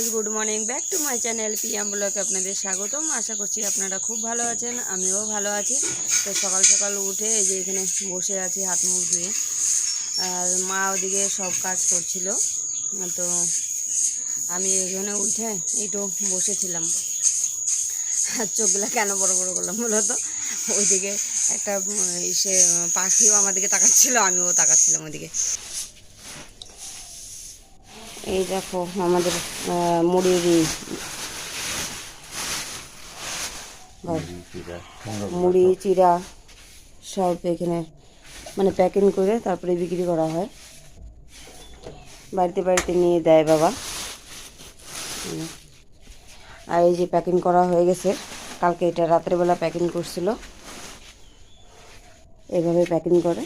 Guys good morning back to my channel PM ব্লকে আপনাদের স্বাগতম। আশা করছি আপনারা খুব ভালো আছেন, আমিও ভালো আছি। তো সকাল সকাল উঠে এই যে এখানে বসে আছি হাত মুখ ধুয়ে। আর মা ওদিকে সব কাজ করছিল। তো আমি এখানে উঠে একটু বসেছিলাম। আর চোখগুলো কেন বড় বড় করলাম মূলত ওইদিকে একটা সে পাখিও আমাদেরকে তাকাচ্ছিল, আমিও তাকাচ্ছিলাম ওইদিকে। এই দেখো আমাদের মুড়ির মুড়ি চিরা সব। এখানে মানে প্যাকিং করে তারপরে বিক্রি করা হয়। বাড়িতে বাড়িতে নিয়ে দেয় বাবা। আর এই যে প্যাকিং করা হয়ে গেছে কালকে এটা রাত্রেবেলা প্যাকিং করছিল। এইভাবে প্যাকিং করে।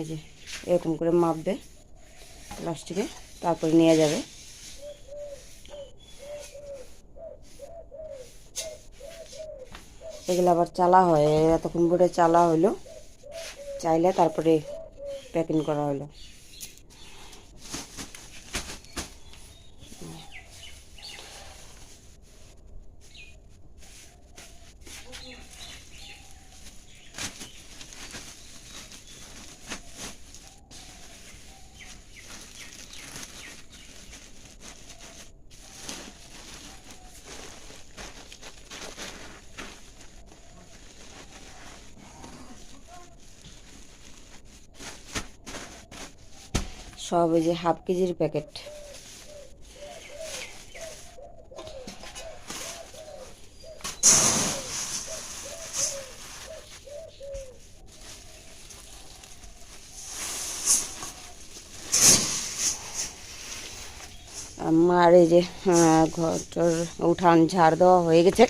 এই যে এরকম করে মাপবে প্লাস্টিকে, তারপরে নিয়ে যাবে। এগুলো আবার চালা হয় এতক্ষণ পরে চালা হলো, চাইলে তারপরে প্যাকিং করা হলো। সব এই যে হাফ কেজির প্যাকেট আমার এই যে আহ, ঘরটার উঠান ঝাড় দেওয়া হয়ে গেছে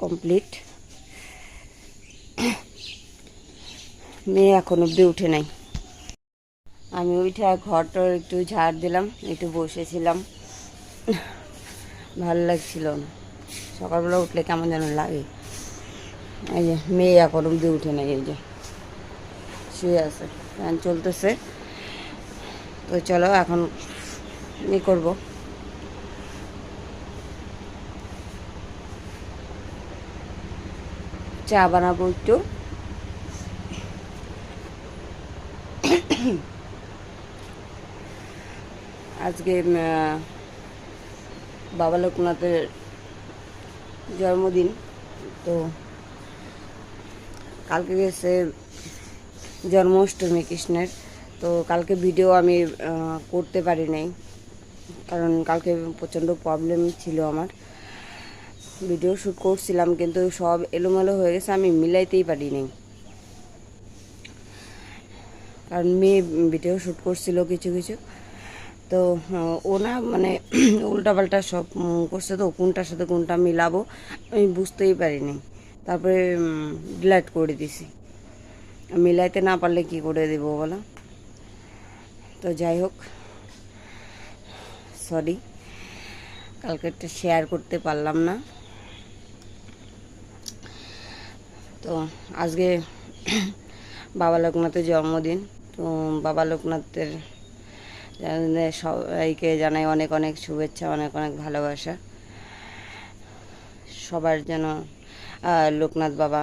কমপ্লিট মেয়ে এখন অব্দি উঠে নাই। আমি ওইটা ঘরটার একটু ঝাড় দিলাম, একটু বসেছিলাম। ভালো লাগছিল না। সকালবেলা উঠলে কেমন যেন লাগে। এই যে মেয়ে এখন অব্দি উঠে নাই, এই যে শুয়ে আছে, ফ্যান চলতেছে। তো চলো এখন ই করব। চা বানাবো একটু। আজকে বাবা লোকনাথের জন্মদিন। তো কালকে গেছে জন্মাষ্টমী কৃষ্ণের। তো কালকে ভিডিও আমি করতে পারি নাই। কারণ কালকে প্রচণ্ড প্রবলেম ছিল আমার। ভিডিও শ্যুট করছিলাম, কিন্তু সব এলোমেলো হয়ে গেছে, আমি মিলাইতেই পারি নাই। কারণ মেয়ে ভিডিও শ্যুট করছিল কিছু কিছু। তো আহ, ও না মানে উল্টাপাল্টা সব করছে তো কোনটার সাথে কোনটা মিলাবো আমি বুঝতেই পারিনি। তারপরে ডিলাইট করে দিছি। মিলাইতে না পারলে কি করে দেবো বলো? তো যাই হোক সরি কালকেরটা শেয়ার করতে পারলাম না। তো আজকে বাবা লোকনাথের জন্মদিন তো বাবা লোকনাথের সবাইকে জানাই অনেক অনেক শুভেচ্ছা, অনেক অনেক ভালোবাসা। সবার যেন লোকনাথ বাবা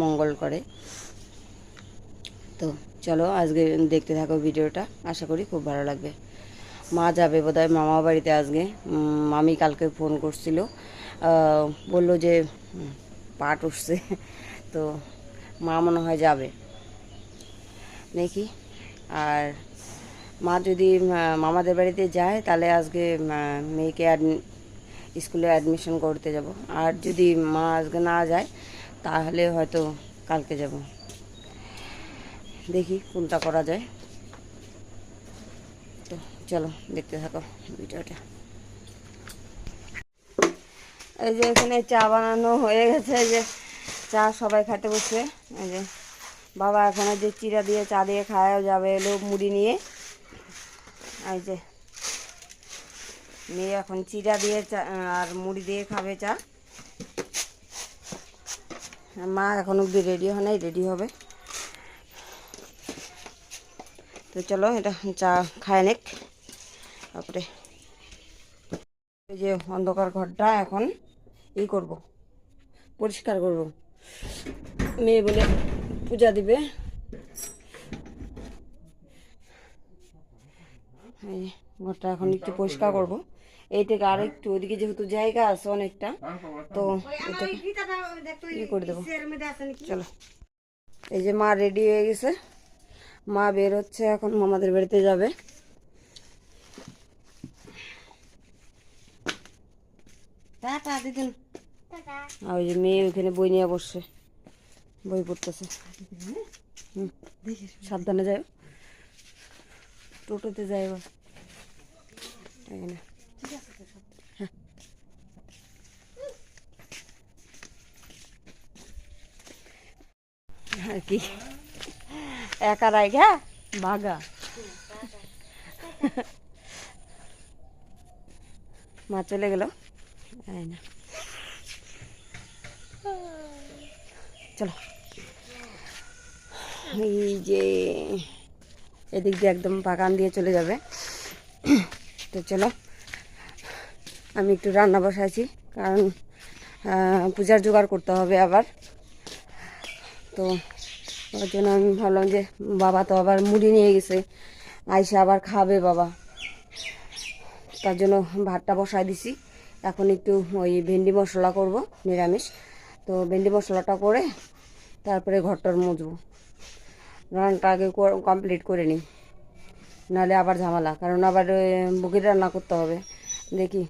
মঙ্গল করে। তো চলো আজকে দেখতে থাকো ভিডিওটা, আশা করি খুব ভালো লাগবে। মা যাবে বোধহয় মামা বাড়িতে আজকে। মামি কালকে ফোন করছিল বলল যে পাট উঠছে, তো মা মনে হয় যাবে। দেখি আর মা যদি মামাদের বাড়িতে যায়, তাহলে আজকে মেয়েকে স্কুলে অ্যাডমিশন করতে যাব। আর যদি মা আজকে না যায়, তাহলে হয়তো কালকে যাব। দেখি কোনটা করা যায়। তো চলো, দেখতে থাকো ভিডিওটা। এই যে এখানে চা বানানো হয়ে গেছে যে চা সবাই খেতে বসে এই যে বাবা এখানে যে চিরা দিয়ে চা দিয়ে খাওয়া যাবে এলো মুড়ি নিয়ে। এই যে, মেয়ে এখন চিরা দিয়ে চা, আর মুড়ি দিয়ে খাবে চা। মা এখন অব্দি রেডি হয় নাই রেডি হবে। তো চলো, এটা চা খায় নেক। তারপরে এই যে অন্ধকার ঘরটা এখন ই করব, পরিষ্কার করব। মেয়ে বলে পূজা দিবে। এই ঘরটা এখন একটু পরিষ্কার করব। এই থেকে আর একটু ওইদিকে যেহেতু জায়গা আছে অনেকটা তো এটাকে ই করে দেবো। চলো। এই যে মা রেডি হয়ে গেছে। মা বের হচ্ছে এখন মামাদের বাড়িতে যাবে। আর ওই যে মেয়ে ওইখানে বই নিয়ে বসছে বই পড়তেছে। সাবধানে যাও টোটোতে যাই এবার এখানে। আর কি? একা রাইগা বাগা মা চলে গেল। না। চলো। এই যে এদিক দিয়ে একদম বাগান দিয়ে চলে যাবে। তো চলো, আমি একটু রান্না বসাইছি, কারণ পূজার জোগাড় করতে হবে আবার। তো ওর জন্য আমি ভাবলাম যে, বাবা তো আবার মুড়ি নিয়ে গেছে, আইসা আবার খাবে বাবা। তার জন্য ভাতটা বসাই দিছি। এখন একটু ওই ভেন্ডি মশলা করব, নিরামিষ। তো ভেন্ডি মশলাটা করে তারপরে ঘরটার মুছবো। রান্নাটা আগে কমপ্লিট করে নিই। নাহলে আবার ঝামেলা, কারণ আবার বুকের রান্না করতে হবে। দেখি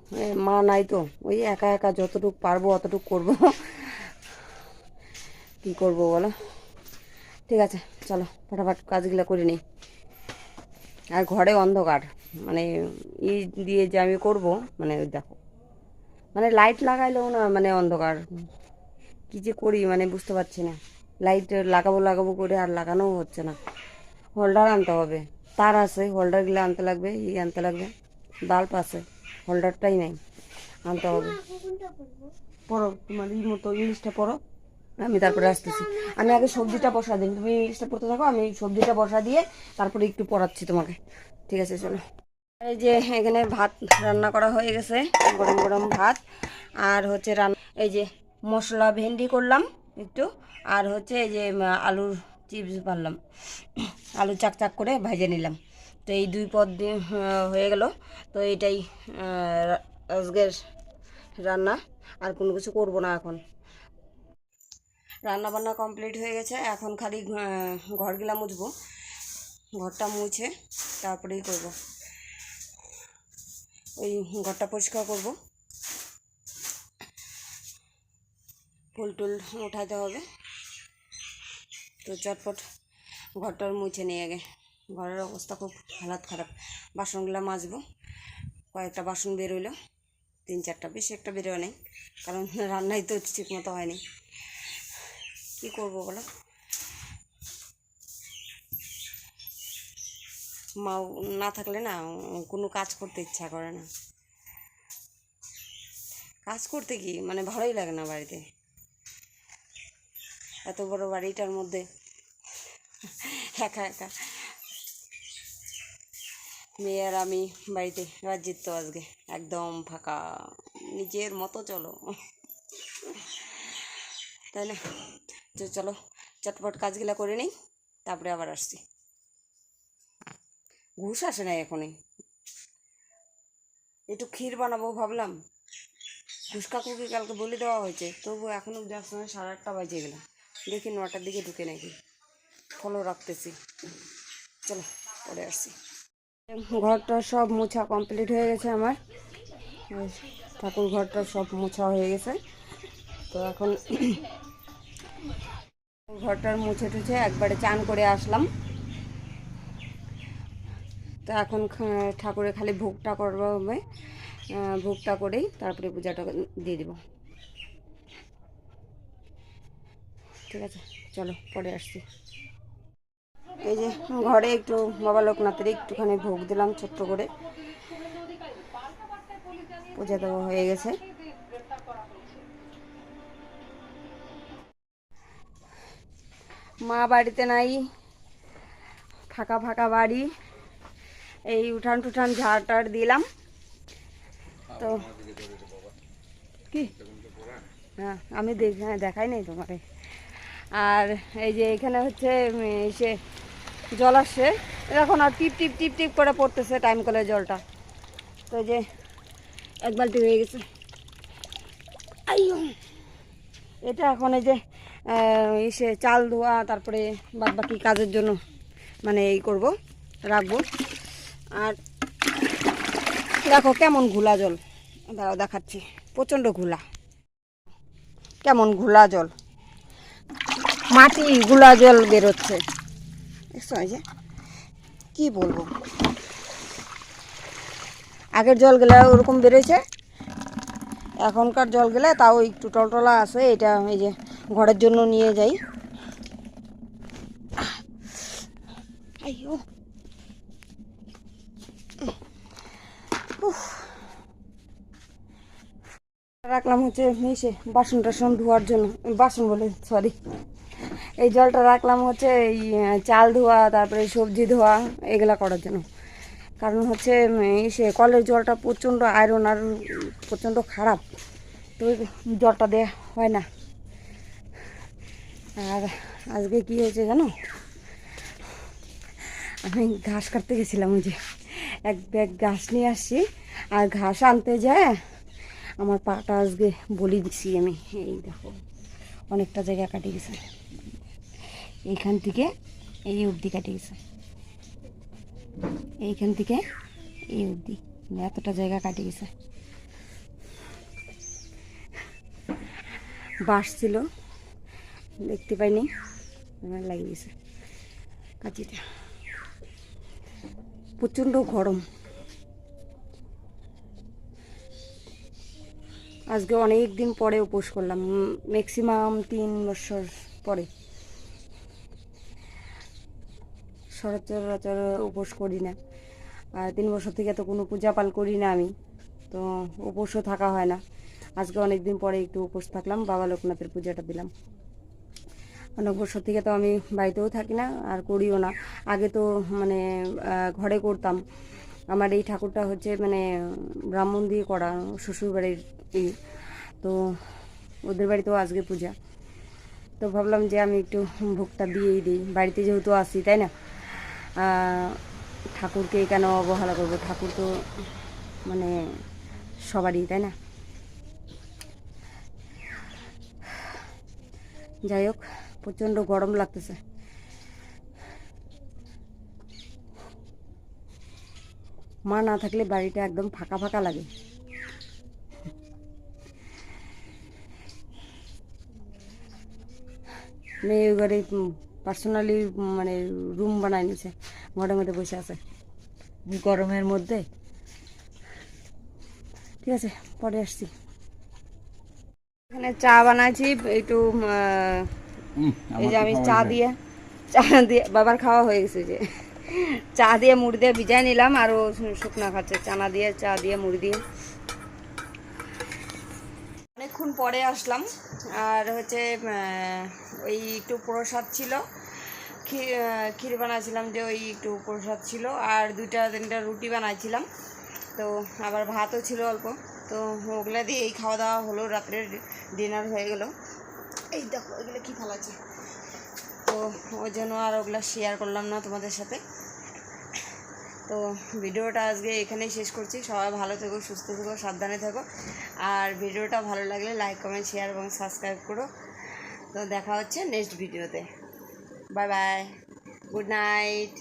মা নাই তো, ওই একা একা যতটুকু পারব অতটুকু করব। কি করব বলো? ঠিক আছে, চলো, ফটাফট কাজগুলো করে নিই। আর ঘরে অন্ধকার মানে ই দিয়ে যে আমি করব মানে দেখো। মানে লাইট লাগাইলেও না মানে অন্ধকার। কি যে করি মানে বুঝতে পারছি না। লাইট লাগাবো লাগাবো করে আর লাগানোও হচ্ছে না। হোল্ডার আনতে হবে। তার আছে হোল্ডারগুলো আনতে লাগবে ই আনতে লাগবে। বাল্ব আছে হোল্ডারটাই নাই আনতে হবে। পড়ো তোমার ই মতো ইংলিশটা পড়ো। আমি তারপরে আসতেছি। আমি আগে সবজিটা বসা দিন তুমি ইংলিশটা পড়তে থাকো আমি সবজিটা বসা দিয়ে তারপরে একটু পড়াচ্ছি তোমাকে। ঠিক আছে চলো। এই যে এখানে ভাত রান্না করা হয়ে গেছে গরম গরম ভাত। আর হচ্ছে রান্না এই যে মশলা ভেন্ডি করলাম। একটু। আর হচ্ছে এই যে আলুর চিপস বানলাম। আলু চাক চাক করে ভেজে নিলাম। তো এই দুই পদ হয়ে গেল। তো এটাই আজকের রান্না। আর কোনো কিছু করব না এখন। রান্না বান্না কমপ্লিট হয়ে গেছে। এখন খালি ঘরগুলা মুছবো। ঘরটা মুছে তারপরেই করব। ওই ঘরটা পরিষ্কার করব। ফুল টুল উঠাইতে হবে। তো চটপট ঘরটার মুছে নিয়ে আগে। ঘরের অবস্থা খুব হালাত খারাপ। বাসনগুলো মাজবো। কয়েকটা বাসন বেরোইলো তিন চারটা। বেশি একটা বেরোয় নেই। কারণ রান্নাই তো ঠিক মতো হয়নি। কী করব বলো? মা না থাকলে না, কোনো কাজ করতে ইচ্ছা করে না। কাজ করতে কি? মানে ভালোই লাগে না বাড়িতে। এত বড় বাড়িটার মধ্যে। একা একা। মেয়ে আর আমি বাড়িতে রাজ্যিত তো আজকে। একদম ফাঁকা। নিজের মতো চলো। তাই না? তো চলো, চটপট কাজগুলা করে নিই, তারপরে আবার আসছি। ঘুষ আসে না এখনই। একটু ক্ষীর বানাবো ভাবলাম। ঘুষ কাকুকে কালকে বলে দেওয়া হয়েছে তবু এখনও যার সময় সাড়ে আটটা বাজে গেলাম দেখি নটার দিকে ঢুকে নাকি। ফলো রাখতেছি। চলো, পরে আসছি। ঘরটা সব মোছা কমপ্লিট হয়ে গেছে আমার। ঠাকুর ঘরটা সব মোছা হয়ে গেছে। তো এখন ঘরটার মুছে টুছে একবারে চান করে আসলাম। তো এখন ঠাকুরের খালি ভোগটা করব ভোগটা করেই তারপরে পূজাটা দিয়ে দিব। ঠিক আছে, চলো, পরে আসছি। এই যে, ঘরে একটু বাবা লোকনাথের একটুখানি ভোগ দিলাম ছোট্ট করে। পূজা দেওয়া হয়ে গেছে। মা বাড়িতে নাই, ফাঁকা ফাঁকা বাড়ি। এই উঠান টুঠান ঝাড় টাড় দিলাম। তো কি? হ্যাঁ আমি দেখ হ্যাঁ দেখাই নাই তোমারে। আর এই যে এখানে হচ্ছে এসে জল আসছে। এখন আর টিপ টিপ টিপ টিপ করে পড়তেছে টাইম কলের জলটা। তো যে এক বালতি হয়ে গেছে। এটা এখন এই যে ইসে চাল ধোয়া, তারপরে বাদ বাকি কাজের জন্য মানে এই করব, রাখব। আর দেখো কেমন ঘোলা জল। দাঁড়াও দেখাচ্ছি। প্রচণ্ড ঘোলা। কেমন ঘোলা জল। মাটি গুলা জল বেরোচ্ছে। যে? কি বলব? আগের জলগুলা ওরকম বেরোয়েছে এখনকার জলগুলা তাও একটু টলটলা আছে, এটা এই যে ঘরের জন্য নিয়ে যাই। রাখলাম হচ্ছে মিশে বাসন টাসন ধোয়ার জন্য, বাসন বলে সরি এই জলটা রাখলাম হচ্ছে এই চাল ধোয়া, তারপরে সবজি ধোয়া, এগুলা করার জন্য। কারণ হচ্ছে সে কলের জলটা প্রচণ্ড আয়রন আর প্রচণ্ড খারাপ। তো জলটা দেওয়া হয় না। আর আজকে কি হয়েছে জানো? আমি ঘাস কাটতে গেছিলাম ওই যে, এক ব্যাগ ঘাস নিয়ে আসছি। আর ঘাস আনতে যায়, আমার পাটা আজকে বলি দিছি আমি। এই দেখো, অনেকটা জায়গা কাটে গেছে। এইখান থেকে এই অবধি কাটে গেছে এইখান থেকে এই অবধি। মানে এতটা জায়গা কাটে গেছে বাস ছিল। দেখতে পাইনি। আমার লাগিয়ে গেছে কাঁচিটা প্রচণ্ড গরম। আজকে অনেক দিন পরে উপোস করলাম। ম্যাক্সিমাম তিন বছর পরে। সচরাচর উপোস করি না। আর তিন বছর থেকে তো কোনো পূজা পাল করি না আমি। তো উপোসও থাকা হয় না। আজকে অনেক দিন পরে একটু উপোস থাকলাম, বাবা লোকনাথের পূজাটা দিলাম। অনেক বছর থেকে তো আমি বাড়িতেও থাকি না, আর করিও না। আগে তো মানে ঘরে করতাম। আমার এই ঠাকুরটা হচ্ছে মানে ব্রাহ্মণ দিয়ে করা, শ্বশুরবাড়ির ই। তো ওদের বাড়িতেও আজকে পূজা। তো ভাবলাম যে আমি একটু ভোগটা দিয়েই দিই। বাড়িতে যেহেতু আসি তাই না? ঠাকুরকে কেন অবহেলা করব? ঠাকুর তো মানে সবারই, তাই না? যাই হোক, প্রচণ্ড গরম লাগতেছে। মা না থাকলে বাড়িটা একদম ফাঁকা ফাঁকা লাগে। মেয়ে ঘরে পার্সোনালি মানে রুম বানায় নিছে ঘরের মধ্যে বসে আছে। গরমের মধ্যে। ঠিক আছে পরে আসছি। এখানে চা বানাইছি একটু এই যে আমি চা দিয়ে চা দিয়ে বাবার খাওয়া হয়ে গেছে যে। চা দিয়ে মুড়ি দিয়ে ভিজাই নিলাম আর ও শুকনা খাচ্ছে চানা দিয়ে চা দিয়ে মুড়ি দিয়ে। অনেকক্ষণ পরে আসলাম। আর হচ্ছে ওই একটু প্রসাদ ছিল। ক্ষীর বানাইছিলাম যে ওই একটু প্রসাদ ছিল। আর দুইটা তিনটা রুটি বানাইছিলাম। তো আবার ভাতও ছিল অল্প। তো ওগুলো দিয়ে এই খাওয়া দাওয়া হলো। রাত্রের ডিনার হয়ে গেল। এই দেখো, এগুলো কী ফেলাচ্ছে। তো ওই জন্য আর ওগুলো শেয়ার করলাম না তোমাদের সাথে। তো ভিডিওটা আজকে এখানেই শেষ করছি। সবাই ভালো থেকো, সুস্থ থেকো, সাবধানে থেকো। আর ভিডিওটা ভালো লাগলে লাইক কমেন্ট শেয়ার এবং সাবস্ক্রাইব করো। তো দেখা হচ্ছে নেক্সট ভিডিওতে বাই বাই গুড নাইট